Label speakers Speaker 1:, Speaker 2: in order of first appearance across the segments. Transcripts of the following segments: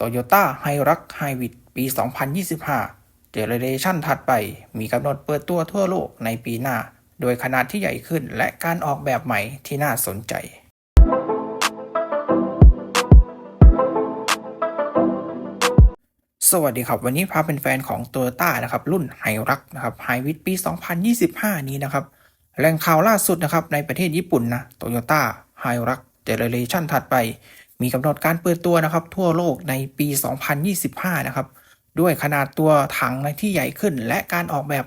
Speaker 1: Toyota h i r u x Hybrid ปี 2025 เจเนเรชันถัดไป มีกำหนดเปิดตัวทั่วโลกในปีหน้า โดยขนาดที่ใหญ่ขึ้นและการออกแบบใหม่ที่น่าสนใจสวัสดีครับ วันนี้พาเป็นแฟนของ Toyota นะครับ รุ่นไฮรักนะครับไฮวิดปี 2025 นี้นะครับ แหล่งข่าวล่าสุดนะครับ ในประเทศญี่ปุ่นนะ Toyota h i r u x Generation ถัดไป มีกำหนดการเปิดตัวนะครับ ทั่วโลกในปี 2025 นะครับ ด้วยขนาดตัวถังในที่ใหญ่ขึ้น และการออกแบบ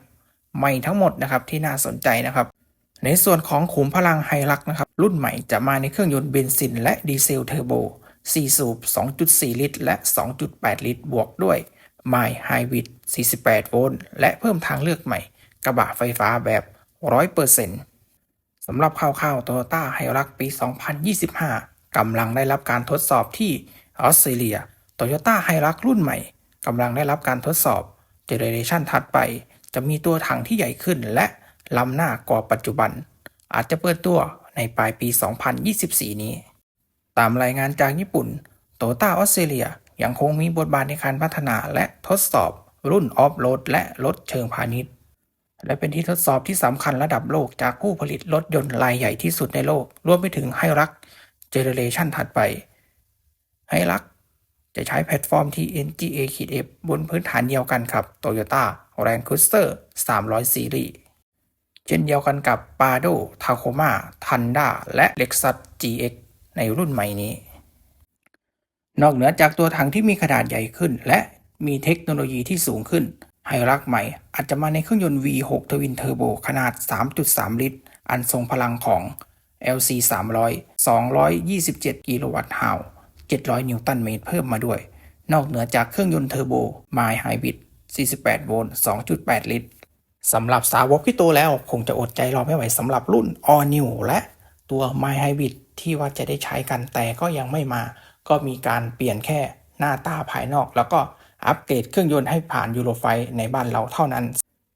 Speaker 1: ใหม่ทั้งหมดนะครับที่น่าสนใจนะครับ ในส่วนของขุมพลังไฮรักนะครับ รุ่นใหม่จะมาในเครื่องยนต์เบนซิน และดีเซลเทอร์โบ4 สูบ 2.4 ลิตร และ 2.8 ลิตร บวกด้วย m y Hybrid 48 โวลต์และเพิ่มทางเลือกใหม่ กระบะไฟฟ้าแบบ 100%สำหรับข่าวๆ Toyota h i r u x ปี 2025 กำลังได้รับการทดสอบที่ออสเตรเลีย Toyota h i r u x รุ่นใหม่กำลังได้รับการทดสอบเจเนเรชันถัดไป จะมีตัวถังที่ใหญ่ขึ้นและล้ำหน้ากว่าปัจจุบัน อาจจะเปิดตัวในปลายปี 2024 นี้ ตามรายงานจากญี่ปุ่น โตต้าออสเตรเลียยังคงมีบทบาทในการพัฒนาและทดสอบรุ่นออฟโรดและรถเชิงพาณิชย์ และเป็นที่ทดสอบที่สำคัญระดับโลกจากผู้ผลิตรถยนต์รายใหญ่ที่สุดในโลก รวมไปถึงไฮรัก เจเนเรชันถัดไปไฮรักจะใช้แพลตฟอร์มที่ NGA ขีด F บนพื้นฐานเดียวกันครับ Toyota Land Cruiser 300 Series เช่นเดียวกันกับ p a d o Tacoma Tundra และ Lexus GX ในรุ่นใหม่นี้ นอกเหนือจากตัวถังที่มีขนาดใหญ่ขึ้น และมีเทคโนโลยีที่สูงขึ้น ไฮรักใหม่ อาจจะมาในเครื่องยนต์ V6 Twin Turbo ขนาด 3.3 ลิตร อันทรงพลังของ LC 300 227 กิโลวัตต์ฮาว700 นิวตันเมตรเพิ่มมาด้วย นอกเหนือจากเครื่องยนต์เทอร์โบ My Hybrid 48 โวลต์ 2.8 ลิตร สำหรับสาวกที่โตแล้วคงจะอดใจรอไม่ไหวสำหรับรุ่น All New และตัว My Hybrid ที่ว่าจะได้ใช้กันแต่ก็ยังไม่มา ก็มีการเปลี่ยนแค่หน้าตาภายนอก แล้วก็อัปเกรดเครื่องยนต์ให้ผ่านยูโรไฟในบ้านเราเท่านั้น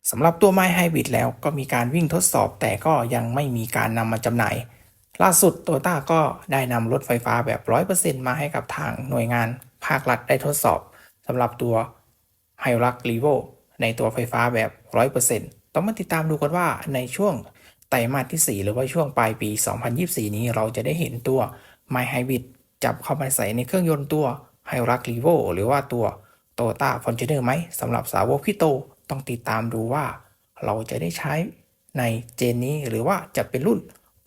Speaker 1: สำหรับตัว My Hybrid แล้วก็มีการวิ่งทดสอบแต่ก็ยังไม่มีการนำมาจำหน่าย ล่าสุดโตโยต้าก็ได้นำรถไฟฟ้าแบบ 100%มาให้กับทางหน่วยงานภาครัฐได้ทดสอบสำหรับตัวไฮรักรีโวในตัวไฟฟ้าแบบ 100%ต้องมาติดตามดูกันว่าในช่วงไตรมาสที่ 4 หรือว่าช่วงปลายปี 2024 นี้เราจะได้เห็นตัว My Hybrid จับเข้ามาใส่ในเครื่องยนต์ตัว h y r u x r e v o หรือว่าตัว Toyota Fortuner ไหมสำหรับสาวกพี่โต ต้องติดตามดูว่าเราจะได้ใช้ในเจนนี้หรือว่าจะเป็นรุ่น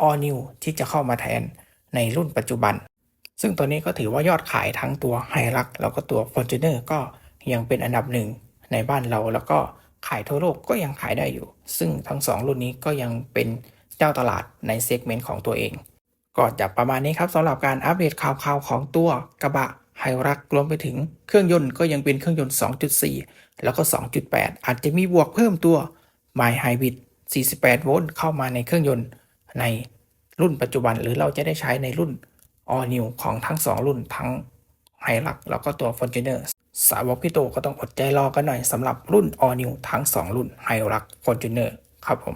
Speaker 1: All New ที่จะเข้ามาแทนในรุ่นปัจจุบัน ซึ่งตัวนี้ก็ถือว่ายอดขายทั้งตัวไฮรักแล้วก็ตัว Fortuner ก็ยังเป็นอันดับหนึ่งในบ้านเราแล้วก็ขายทั่วโลกก็ยังขายได้อยู่ ซึ่งทั้งสองรุ่นนี้ก็ยังเป็นเจ้าตลาดในเซกเมนต์ของตัวเอง ก็จะประมาณนี้ครับสำหรับการอัปเดตข่าวๆของตัวกระบะ ไฮรักรวมไปถึงเครื่องยนต์ก็ยังเป็นเครื่องยนต์ 2.4 แล้วก็ 2.8 อาจจะมีบวกเพิ่มตัว My Hybrid 48 โวลต์เข้ามาในเครื่องยนต์ในรุ่นปัจจุบัน หรือเราจะได้ใช้ในรุ่น All New ของทั้ง 2 รุ่นทั้งไฮรักแล้วก็ตัว Fortuner สาวกพี่โตก็ต้องอดใจรอกันหน่อยสำหรับรุ่น All New ทั้ง 2 รุ่นไฮรัก Fortuner ครับผม